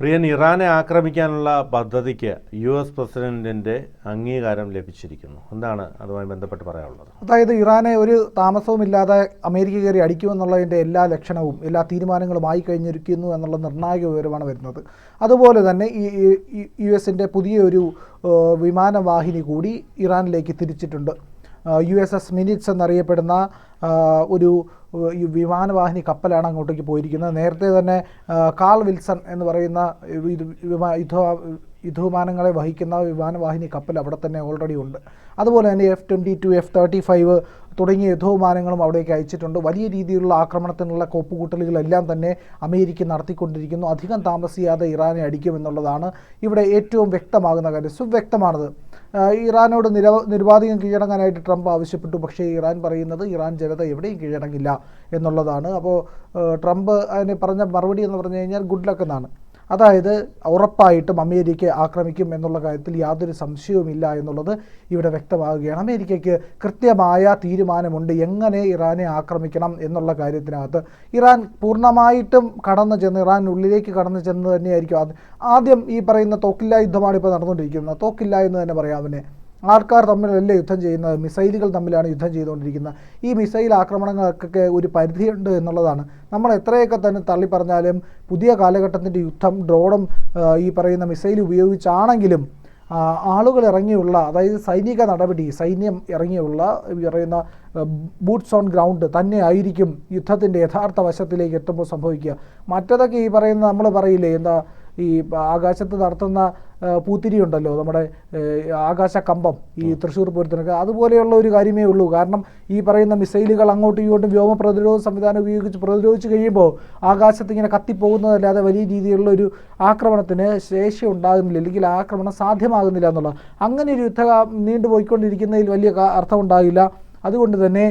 പ്രിയൻ ഇറാനെ ആക്രമിക്കാനുള്ള പദ്ധതിക്ക് U S പ്രസിഡന്റിന്റെ അംഗീകാരം ലഭിച്ചിരിക്കുന്നു. എന്താണ് അതുമായി ബന്ധപ്പെട്ട് പറയാനുള്ളത്? അതായത് ഇറാനെ ഒരു താമസവുമില്ലാതെ അമേരിക്ക കയറി അടിക്കുമെന്നുള്ളതിന്റെ എല്ലാ ലക്ഷണവും എല്ലാ തീരുമാനങ്ങളും ആയി കഴിഞ്ഞിരിക്കുന്നു എന്നുള്ള നിർണായക വിവരമാണ് വരുന്നത്. അതുപോലെ തന്നെ ഈ യു എസിന്റെ പുതിയൊരു വിമാനവാഹിനി കൂടി ഇറാനിലേക്ക് തിരിച്ചിട്ടുണ്ട്. യു എസ് എസ് മിനിറ്റ്സ് എന്നറിയപ്പെടുന്ന ഒരു വിമാനവാഹിനി കപ്പലാണ് അങ്ങോട്ടേക്ക് പോയിരിക്കുന്നത്. നേരത്തെ തന്നെ കാൾ വിൽസൺ എന്ന് പറയുന്ന യുദ്ധ യുദ്ധവിമാനങ്ങളെ വഹിക്കുന്ന വിമാനവാഹിനി കപ്പൽ അവിടെ തന്നെ ഓൾറെഡി ഉണ്ട്. അതുപോലെ തന്നെ F twenty two F thirty five തുടങ്ങിയ യുദ്ധവിമാനങ്ങളും അവിടേക്ക് അയച്ചിട്ടുണ്ട്. വലിയ രീതിയിലുള്ള ആക്രമണത്തിനുള്ള കോപ്പുകൂട്ടലുകളെല്ലാം തന്നെ അമേരിക്ക നടത്തിക്കൊണ്ടിരിക്കുന്നു. അധികം താമസിയാതെ ഇറാനെ അടിക്കുമെന്നുള്ളതാണ് ഇവിടെ ഏറ്റവും വ്യക്തമാകുന്ന കാര്യം. സുവ്യക്തമാണത്. ഇറാനോട് നിര നിരുപാധികം കീഴടങ്ങാനായിട്ട് ട്രംപ് ആവശ്യപ്പെട്ടു. പക്ഷേ ഇറാൻ പറയുന്നത് ഇറാൻ ജനത എവിടെയും കീഴടങ്ങില്ല എന്നുള്ളതാണ്. അപ്പോൾ ട്രംപ് അതിന് പറഞ്ഞ മറുപടി എന്ന് പറഞ്ഞു കഴിഞ്ഞാൽ ഗുഡ് ലക്ക് എന്നാണ്. അതായത് ഉറപ്പായിട്ടും അമേരിക്ക ആക്രമിക്കും എന്നുള്ള കാര്യത്തിൽ യാതൊരു സംശയവുമില്ല എന്നുള്ളത് ഇവിടെ വ്യക്തമാകുകയാണ്. അമേരിക്കയ്ക്ക് കൃത്യമായ തീരുമാനമുണ്ട്. എങ്ങനെ ഇറാനെ ആക്രമിക്കണം എന്നുള്ള കാര്യത്തിനകത്ത്. ഇറാൻ പൂർണമായിട്ടും കടന്നു ചെന്ന് ഇറാനുള്ളിലേക്ക് കടന്നു ചെന്ന് തന്നെയായിരിക്കും. ആദ്യം ഈ പറയുന്ന തോക്കില്ല യുദ്ധമാണ് ഇപ്പോൾ നടന്നുകൊണ്ടിരിക്കുന്നത്. തോക്കില്ല എന്ന് തന്നെ പറയാം അവനെ. ആൾക്കാർ തമ്മിലല്ല യുദ്ധം ചെയ്യുന്നത്? മിസൈലുകൾ തമ്മിലാണ് യുദ്ധം ചെയ്തുകൊണ്ടിരിക്കുന്നത്. ഈ മിസൈൽ ആക്രമണങ്ങൾക്കൊക്കെ ഒരു പരിധിയുണ്ട് എന്നുള്ളതാണ്. നമ്മൾ എത്രയൊക്കെ തന്നെ തള്ളി പറഞ്ഞാലും പുതിയ കാലഘട്ടത്തിന്റെ യുദ്ധം ഡ്രോണും ഈ പറയുന്ന മിസൈൽ ഉപയോഗിച്ചാണെങ്കിലും ആളുകൾ ഇറങ്ങിയുള്ള അതായത് സൈനിക നടപടി സൈന്യം ഇറങ്ങിയുള്ള പറയുന്ന ബൂട്ട്സ് ഓൺ ഗ്രൗണ്ട് തന്നെ ആയിരിക്കും യുദ്ധത്തിന്റെ യഥാർത്ഥ വശത്തിലേക്ക് എത്തുമ്പോൾ സംഭവിക്കുക. മറ്റതൊക്കെ ഈ പറയുന്ന നമ്മൾ പറയില്ലേ എന്താ ഈ ആകാശത്ത് നടത്തുന്ന പൂത്തിരി ഉണ്ടല്ലോ നമ്മുടെ ആകാശ കമ്പം ഈ തൃശ്ശൂർ പൂരത്തിനൊക്കെ. അതുപോലെയുള്ള ഒരു കാര്യമേ ഉള്ളൂ. കാരണം ഈ പറയുന്ന മിസൈലുകൾ അങ്ങോട്ടും ഇങ്ങോട്ടും വ്യോമ പ്രതിരോധ സംവിധാനം ഉപയോഗിച്ച് പ്രതിരോധിച്ച് കഴിയുമ്പോൾ ആകാശത്ത് ഇങ്ങനെ കത്തിപ്പോകുന്നതല്ലാതെ വലിയ രീതിയിലുള്ള ഒരു ആക്രമണത്തിന് ശേഷി ഉണ്ടാകുന്നില്ല. അല്ലെങ്കിൽ ആക്രമണം സാധ്യമാകുന്നില്ല എന്നുള്ള. അങ്ങനെ ഒരു യുദ്ധ നീണ്ടുപോയിക്കൊണ്ടിരിക്കുന്നതിൽ വലിയ അർത്ഥം അർത്ഥമുണ്ടാകില്ല. അതുകൊണ്ട് തന്നെ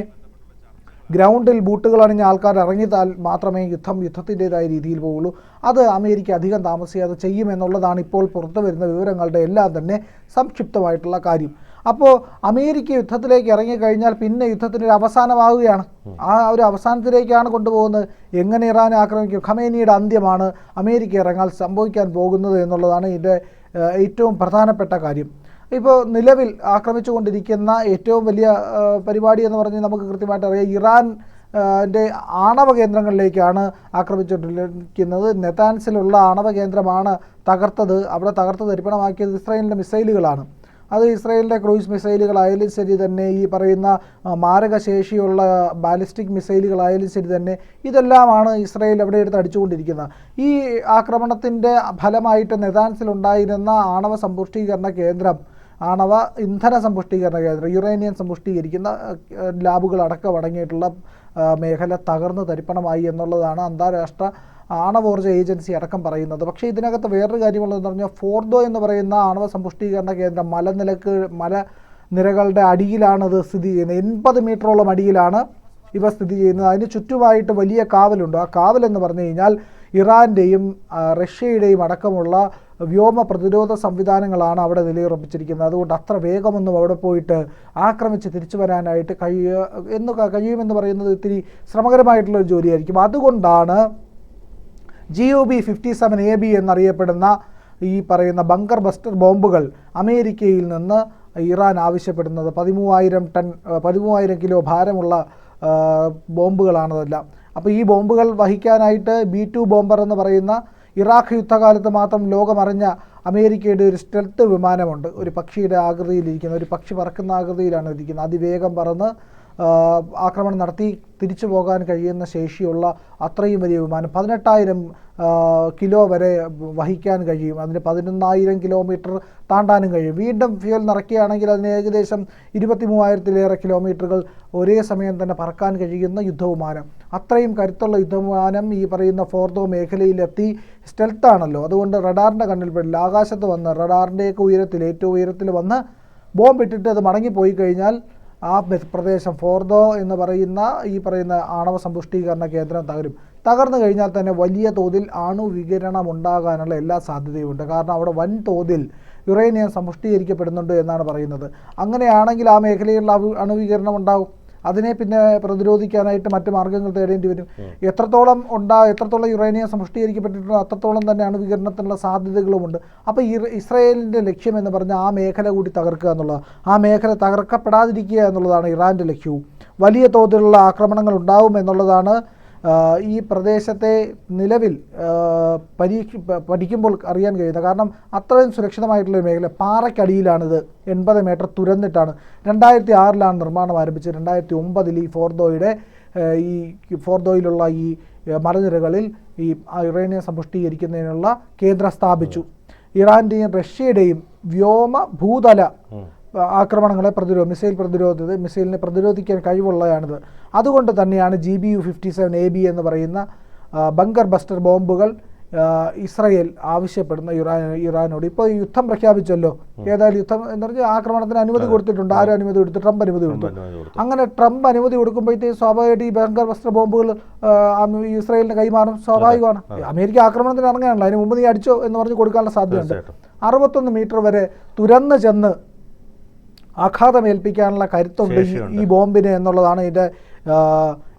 ഗ്രൗണ്ടിൽ ബൂട്ടുകൾ അണിഞ്ഞ ആൾക്കാർ ഇറങ്ങിയതാൽ മാത്രമേ യുദ്ധം യുദ്ധത്തിന്റെതായ രീതിയിൽ പോകുള്ളൂ അത് അമേരിക്ക അധികം താമസിയാതെ ചെയ്യുമെന്നുള്ളതാണ് ഇപ്പോൾ പുറത്തു വരുന്ന വിവരങ്ങളുടെ എല്ലാം തന്നെ സംക്ഷിപ്തമായിട്ടുള്ള കാര്യം. അപ്പോൾ അമേരിക്ക യുദ്ധത്തിലേക്ക് ഇറങ്ങിക്കഴിഞ്ഞാൽ പിന്നെ യുദ്ധത്തിന്റെ ഒരു അവസാനമാവുകയാണ്. ആ ഒരു അവസാനത്തിലേക്കാണ് കൊണ്ടുപോകുന്നത്. എങ്ങനെ ഇറാൻ ആക്രമിക്കും? ഖമേനിയുടെ അന്ത്യമാണ് അമേരിക്ക ഇറങ്ങാൻ സംഭവിക്കാൻ പോകുന്നത് എന്നുള്ളതാണ് ഇതിന്റെ ഏറ്റവും പ്രധാനപ്പെട്ട കാര്യം. ഇപ്പോൾ നിലവിൽ ആക്രമിച്ചുകൊണ്ടിരിക്കുന്ന ഏറ്റവും വലിയ പരിപാടി എന്ന് പറഞ്ഞ് നമുക്ക് കൃത്യമായിട്ട് അറിയാം. ഇറാൻ ന്റെ ആണവ കേന്ദ്രങ്ങളിലേക്കാണ് ആക്രമിച്ചുകൊണ്ടിരിക്കുന്നത് നെതാൻസിലുള്ള ആണവ കേന്ദ്രമാണ് തകർത്തത്. അവിടെ തകർത്ത് തരിപ്പണമാക്കിയത് ഇസ്രായേലിന്റെ മിസൈലുകളാണ്. അത് ഇസ്രായേലിന്റെ ക്രൂയിസ് മിസൈലുകളായാലും ശരി തന്നെ ഈ പറയുന്ന മാരകശേഷിയുള്ള ബാലിസ്റ്റിക് മിസൈലുകളായാലും ശരി തന്നെ ഇതെല്ലാമാണ് ഇസ്രായേൽ അവിടെ എടുത്ത് അടിച്ചുകൊണ്ടിരിക്കുന്നത്. ഈ ആക്രമണത്തിന്റെ ഫലമായിട്ട് നെതാൻസിലുണ്ടായിരുന്ന ആണവ സമ്പുഷ്ടീകരണ കേന്ദ്രം ആണവ ഇന്ധന സമ്പുഷ്ടീകരണ കേന്ദ്രം യുറേനിയം സമ്പുഷ്ടീകരിക്കുന്ന അടക്കം അടങ്ങിയിട്ടുള്ള മേഖല തകർന്നു തരിപ്പണമായി എന്നുള്ളതാണ് അന്താരാഷ്ട്ര ആണവോർജ ഏജൻസി അടക്കം പറയുന്നത്. പക്ഷേ ഇതിനകത്ത് വേറൊരു കാര്യമുള്ളതെന്ന് പറഞ്ഞാൽ ഫോർദോ എന്ന് പറയുന്ന ആണവ സമ്പുഷ്ടീകരണ കേന്ദ്രം മലനിലക്ക് മല നിരകളുടെ അടിയിലാണത് സ്ഥിതി ചെയ്യുന്നത്. എൺപത് മീറ്ററോളം അടിയിലാണ് ഇവ സ്ഥിതി ചെയ്യുന്നത്. അതിന് ചുറ്റുമായിട്ട് വലിയ കാവലുണ്ട്. ആ കാവൽ എന്ന് പറഞ്ഞു കഴിഞ്ഞാൽ ഇറാന്റെയും റഷ്യയുടെയും അടക്കമുള്ള വ്യോമ പ്രതിരോധ സംവിധാനങ്ങളാണ് അവിടെ നിലയുറപ്പിച്ചിരിക്കുന്നത്. അതുകൊണ്ട് അത്ര വേഗമൊന്നും അവിടെ പോയിട്ട് ആക്രമിച്ച് തിരിച്ചു വരാനായിട്ട് കഴിയുക എന്ന് കഴിയുമെന്ന് പറയുന്നത് ഇത്തിരി ശ്രമകരമായിട്ടുള്ള ഒരു ജോലിയായിരിക്കും. അതുകൊണ്ടാണ് G O B fifty seven A B എന്നറിയപ്പെടുന്ന ഈ പറയുന്ന ബങ്കർ ബസ്റ്റർ ബോംബുകൾ അമേരിക്കയിൽ നിന്ന് ഇറാൻ ആവശ്യപ്പെടുന്നത്. പതിമൂവായിരം ടൺ പതിമൂവായിരം കിലോ ഭാരമുള്ള ബോംബുകളാണതെല്ലാം. അപ്പോൾ ഈ ബോംബുകൾ വഹിക്കാനായിട്ട് ബി ടു ബോംബർ എന്ന് പറയുന്ന ഇറാഖ് യുദ്ധകാലത്ത് മാത്രം ലോകമറിഞ്ഞ അമേരിക്കയുടെ ഒരു സ്റ്റെൽത്ത് വിമാനമുണ്ട്. ഒരു പക്ഷിയുടെ ആകൃതിയിലിരിക്കുന്ന ഒരു പക്ഷി പറക്കുന്ന ആകൃതിയിലാണ് ഇരിക്കുന്നത്. അതിവേഗം പറന്ന് ആക്രമണം നടത്തി തിരിച്ചു പോകാൻ കഴിയുന്ന ശേഷിയുള്ള അത്രയും വലിയ വിമാനം പതിനെട്ടായിരം കിലോ വരെ വഹിക്കാൻ കഴിയും. അതിന് പതിനൊന്നായിരം കിലോമീറ്റർ താണ്ടാനും കഴിയും. വീണ്ടും ഫ്യൂൽ നിറയ്ക്കുകയാണെങ്കിൽ അതിന് ഏകദേശം ഇരുപത്തി മൂവായിരത്തിലേറെ കിലോമീറ്ററുകൾ ഒരേ സമയം തന്നെ പറക്കാൻ കഴിയുന്ന യുദ്ധവിമാനം. അത്രയും കരുത്തുള്ള യുദ്ധവിമാനം ഈ പറയുന്ന ഫോർദോ മേഖലയിലെത്തി സ്റ്റെൽത്താണല്ലോ അതുകൊണ്ട് റഡാറിന്റെ കണ്ണിൽപ്പെടില്ല ആകാശത്ത് വന്ന് റഡാറിന്റെയൊക്കെ ഉയരത്തിൽ ഏറ്റവും ഉയരത്തിൽ വന്ന് ബോംബിട്ടിട്ട് അത് മടങ്ങിപ്പോയി കഴിഞ്ഞാൽ ആ പ്രദേശം ഫോർദോ എന്ന് പറയുന്ന ഈ പറയുന്ന ആണവ സമ്പുഷ്ടീകരണ കേന്ദ്രം തകരും. തകർന്നു കഴിഞ്ഞാൽ തന്നെ വലിയ തോതിൽ അണുവികിരണം ഉണ്ടാകാനുള്ള എല്ലാ സാധ്യതയും ഉണ്ട് കാരണം അവിടെ വൻ തോതിൽ യുറേനിയം സമ്പുഷ്ടീകരിക്കപ്പെടുന്നുണ്ട് എന്നാണ് പറയുന്നത്. അങ്ങനെയാണെങ്കിൽ ആ മേഖലയിലുള്ള അണുവികിരണം ഉണ്ടാകും അതിനെ പിന്നെ പ്രതിരോധിക്കാനായിട്ട് മറ്റു മാർഗങ്ങൾ തേടേണ്ടി വരും. എത്രത്തോളം ഉണ്ടാ എത്രത്തോളം യുറേനിയം സമ്പുഷ്ടീകരിക്കപ്പെട്ടിട്ടുണ്ടോ അത്രത്തോളം തന്നെ അണുവികരണത്തിനുള്ള സാധ്യതകളുമുണ്ട്. അപ്പോൾ ഇസ്രായേലിന്റെ ലക്ഷ്യം എന്ന് പറഞ്ഞാൽ ആ മേഖല കൂടി തകർക്കുക എന്നുള്ളത് ആ മേഖല തകർക്കപ്പെടാതിരിക്കുക എന്നുള്ളതാണ് ഇറാന്റെ ലക്ഷ്യവും. വലിയ തോതിലുള്ള ആക്രമണങ്ങൾ ഉണ്ടാവും എന്നുള്ളതാണ് ഈ പ്രദേശത്തെ നിലവിൽ പരീക്ഷ പഠിക്കുമ്പോൾ അറിയാൻ കഴിയുന്നത്. കാരണം അത്രയും സുരക്ഷിതമായിട്ടുള്ള മേഖല. പാറയ്ക്കടിയിലാണിത്. എൺപത് മീറ്റർ തുരന്നിട്ടാണ്. രണ്ടായിരത്തി ആറിലാണ് നിർമ്മാണം ആരംഭിച്ചത്. രണ്ടായിരത്തി ഒമ്പതിൽ ഈ ഫോർദോയുടെ ഈ ഫോർദോയിലുള്ള ഈ മലനിരകളിൽ ഈ യുറേനിയം സമ്പുഷ്ടീകരിക്കുന്നതിനുള്ള കേന്ദ്രം സ്ഥാപിച്ചു. ഇറാന്റെയും റഷ്യയുടെയും വ്യോമ ഭൂതല ആക്രമണങ്ങളെ പ്രതിരോധ മിസൈൽ പ്രതിരോധത്തെ മിസൈലിനെ പ്രതിരോധിക്കാൻ കഴിവുള്ളതാണിത്. അതുകൊണ്ട് തന്നെയാണ് G B U fifty seven A B എന്ന് പറയുന്ന ബങ്കർ ബസ്റ്റർ ബോംബുകൾ ഇസ്രയേൽ ആവശ്യപ്പെടുന്ന ഇറാൻ ഇറാനോട്. ഇപ്പോൾ യുദ്ധം പ്രഖ്യാപിച്ചല്ലോ. ഏതായാലും യുദ്ധം എന്ന് പറഞ്ഞാൽ ആക്രമണത്തിന് അനുമതി കൊടുത്തിട്ടുണ്ട്. ആരും അനുമതി കൊടുത്തു ട്രംപ് അനുമതി കൊടുത്തു. അങ്ങനെ ട്രംപ് അനുമതി കൊടുക്കുമ്പോഴത്തേക്ക് സ്വാഭാവികമായിട്ട് ഈ ബങ്കർ വസ്ത്ര ബോംബുകൾ ഇസ്രയേലിന് കൈമാറും സ്വാഭാവികമാണ്. അമേരിക്ക ആക്രമണത്തിന് ഇറങ്ങാനുള്ള. അതിന് മുമ്പ് നീ അടിച്ചോ എന്ന് പറഞ്ഞ് കൊടുക്കാനുള്ള സാധ്യതയുണ്ട്. അറുപത്തൊന്ന് മീറ്റർ വരെ തുരന്ന് ചെന്ന് ആഘാതമേൽപ്പിക്കാനുള്ള കരുത്തുണ്ട് ഈ- ബോംബിന് എന്നുള്ളതാണ് ഇതിന്റെ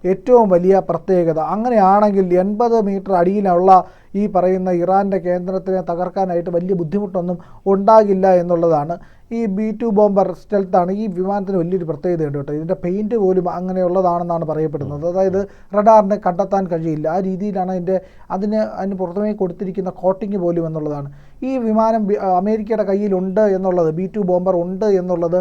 ഏറ്റവും വലിയ പ്രത്യേകത. അങ്ങനെയാണെങ്കിൽ എൺപത് മീറ്റർ അടിയിലുള്ള ഈ പറയുന്ന ഇറാന്റെ കേന്ദ്രത്തിനെ തകർക്കാനായിട്ട് വലിയ ബുദ്ധിമുട്ടൊന്നും ഉണ്ടാകില്ല എന്നുള്ളതാണ് ഈ ബി ടു ബോംബർ സ്റ്റെൽത്താണ് ഈ വിമാനത്തിന് വലിയൊരു പ്രത്യേകതയുണ്ട് കേട്ടോ. ഇതിന്റെ പെയിന്റ് പോലും അങ്ങനെയുള്ളതാണെന്നാണ് പറയപ്പെടുന്നത്. അതായത് റഡാറിനെ കണ്ടെത്താൻ കഴിയില്ല. ആ രീതിയിലാണ് അതിന്റെ അതിന് അതിന് പുറത്തുമേ കൊടുത്തിരിക്കുന്ന കോട്ടിങ് പോലും എന്നുള്ളതാണ്. ഈ വിമാനം അമേരിക്കയുടെ കയ്യിലുണ്ട് എന്നുള്ളത് ബി ടു ബോംബർ ഉണ്ട് എന്നുള്ളത്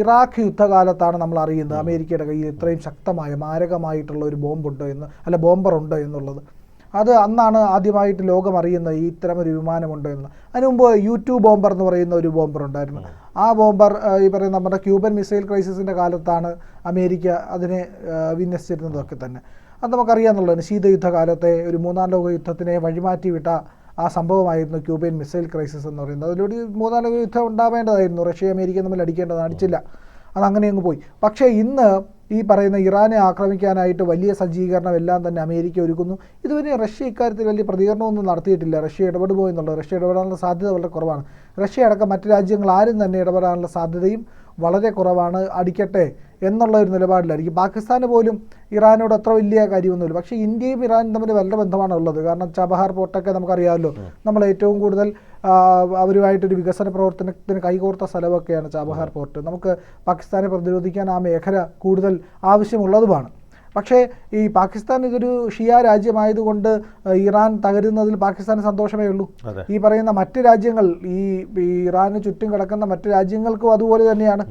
ഇറാഖ് യുദ്ധകാലത്താണ് നമ്മൾ അറിയുന്നത്. അമേരിക്കയുടെ കയ്യിൽ ഇത്രയും ശക്തമായ മാരകമായിട്ടുള്ള ഒരു ബോംബുണ്ട് എന്ന് അല്ല ബോംബർ ഉണ്ട് എന്നുള്ളത്. അത് അന്നാണ് ആദ്യമായിട്ട് ലോകം അറിയുന്നത് ഈ ഇത്തരം ഒരു വിമാനമുണ്ട് എന്ന് അതിനു മുമ്പ് യു ടു ബോംബർ എന്ന് പറയുന്ന ഒരു ബോംബർ ഉണ്ടായിരുന്നു. ആ ബോംബർ ഈ പറയുന്ന നമ്മുടെ ക്യൂബൻ മിസൈൽ ക്രൈസിസിന്റെ കാലത്താണ് അമേരിക്ക അതിനെ വിന്യസിച്ചിരുന്നതൊക്കെ തന്നെ. അത് നമുക്കറിയാമെന്നുള്ളതാണ് ശീതയുദ്ധ കാലത്തെ ഒരു മൂന്നാം ലോക യുദ്ധത്തിനെ വഴിമാറ്റി വിട്ട ആ സംഭവമായിരുന്നു ക്യൂബൻ മിസൈൽ ക്രൈസിസ് എന്ന് പറയുന്നത്. അതിലൂടെ മൂന്നാം ലോക യുദ്ധം ഉണ്ടാവേണ്ടതായിരുന്നു. റഷ്യ അമേരിക്ക തമ്മിൽ അടിക്കേണ്ടത് അടിച്ചില്ല. അതങ്ങനെ അങ്ങ് പോയി. പക്ഷേ ഇന്ന് ഈ പറയുന്ന ഇറാനെ ആക്രമിക്കാനായിട്ട് വലിയ സജ്ജീകരണം എല്ലാം തന്നെ അമേരിക്ക ഒരുക്കുന്നു. ഇതുവരെ റഷ്യ ഇക്കാര്യത്തിൽ വലിയ പ്രതികരണമൊന്നും നടത്തിയിട്ടില്ല. റഷ്യ ഇടപെടുമോ എന്നുള്ളത്. റഷ്യ ഇടപെടാനുള്ള സാധ്യത വളരെ കുറവാണ്. റഷ്യ അടക്കം മറ്റു രാജ്യങ്ങൾ ആരും തന്നെ ഇടപെടാനുള്ള സാധ്യതയും വളരെ കുറവാണ്. അടിക്കട്ടെ. എന്നുള്ള ഒരു നിലപാടിലായിരിക്കും. പാകിസ്ഥാന് പോലും ഇറാനോട് അത്ര വലിയ കാര്യമൊന്നുമില്ല. പക്ഷേ ഇന്ത്യയും ഇറാനും തമ്മിൽ വളരെ ബന്ധമാണ് ഉള്ളത് കാരണം ചബഹാർ പോർട്ടൊക്കെ നമുക്കറിയാമല്ലോ. നമ്മൾ ഏറ്റവും കൂടുതൽ അവരുമായിട്ടൊരു വികസന പ്രവർത്തനത്തിന് കൈകോർത്ത സ്ഥലമൊക്കെയാണ് ചബഹാർ പോർട്ട്. നമുക്ക് പാകിസ്ഥാനെ പ്രതിരോധിക്കാൻ ആ മേഖല കൂടുതൽ ആവശ്യമുള്ളതുമാണ്. പക്ഷേ ഈ പാകിസ്ഥാൻ ഇതൊരു ഷിയ രാജ്യമായതുകൊണ്ട് ഇറാൻ തകരുന്നതിൽ പാകിസ്ഥാന് സന്തോഷമേ ഉള്ളൂ. ഈ പറയുന്ന മറ്റ് രാജ്യങ്ങൾ ഈ ഇറാന് ചുറ്റും കിടക്കുന്ന മറ്റ് രാജ്യങ്ങൾക്കും അതുപോലെ തന്നെയാണ്.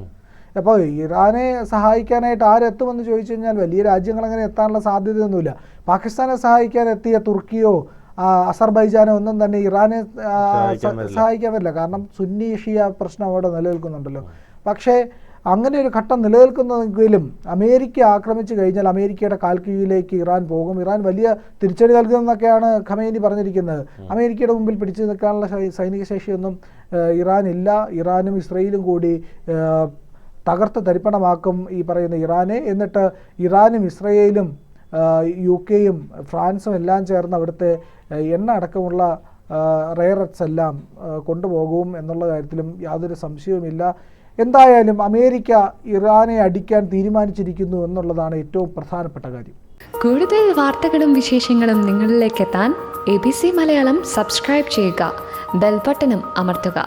അപ്പോൾ ഇറാനെ സഹായിക്കാനായിട്ട് ആരെത്തുമെന്ന് ചോദിച്ചു കഴിഞ്ഞാൽ വലിയ രാജ്യങ്ങൾ അങ്ങനെ എത്താനുള്ള സാധ്യതയൊന്നുമില്ല. പാകിസ്ഥാനെ സഹായിക്കാൻ എത്തിയ തുർക്കിയോ അസർബൈജാനോ ഒന്നും തന്നെ ഇറാനെ സഹായിക്കാൻ പറ്റില്ല കാരണം സുന്നി ഷിയ പ്രശ്നം അവിടെ നിലനിൽക്കുന്നുണ്ടല്ലോ. പക്ഷേ അങ്ങനെ ഒരു ഘട്ടം നിലനിൽക്കുന്നെങ്കിലും അമേരിക്ക ആക്രമിച്ചു കഴിഞ്ഞാൽ അമേരിക്കയുടെ കാൽക്കീഴിലേക്ക് ഇറാൻ പോകും. ഇറാൻ വലിയ തിരിച്ചടി നൽകുമെന്നൊക്കെയാണ് ഖമേനി പറഞ്ഞിരിക്കുന്നത്. അമേരിക്കയുടെ മുമ്പിൽ പിടിച്ചു നിൽക്കാനുള്ള സൈനിക ശേഷിയൊന്നും ഇറാനില്ല. ഇറാൻ ഇല്ല ഇറാനും ഇസ്രയേലും കൂടി തകർത്ത് തരിപ്പണമാക്കും ഈ പറയുന്ന ഇറാനെ. എന്നിട്ട് ഇറാനും ഇസ്രയേലും യു കെയും ഫ്രാൻസും എല്ലാം ചേർന്ന് അവിടുത്തെ എണ്ണ അടക്കമുള്ള റെയററ്റ്സ് എല്ലാം കൊണ്ടുപോകും എന്നുള്ള കാര്യത്തിലും യാതൊരു സംശയവുമില്ല. എന്തായാലും അമേരിക്ക ഇറാനെ അടിക്കാൻ തീരുമാനിച്ചിരിക്കുന്നു എന്നുള്ളതാണ് ഏറ്റവും പ്രധാനപ്പെട്ട കാര്യം. കൂടുതൽ വാർത്തകളും വിശേഷങ്ങളും നിങ്ങളിലേക്ക് എത്താൻ A B C Malayalam subscribe ചെയ്യുക. ബെൽബട്ടനും അമർത്തുക.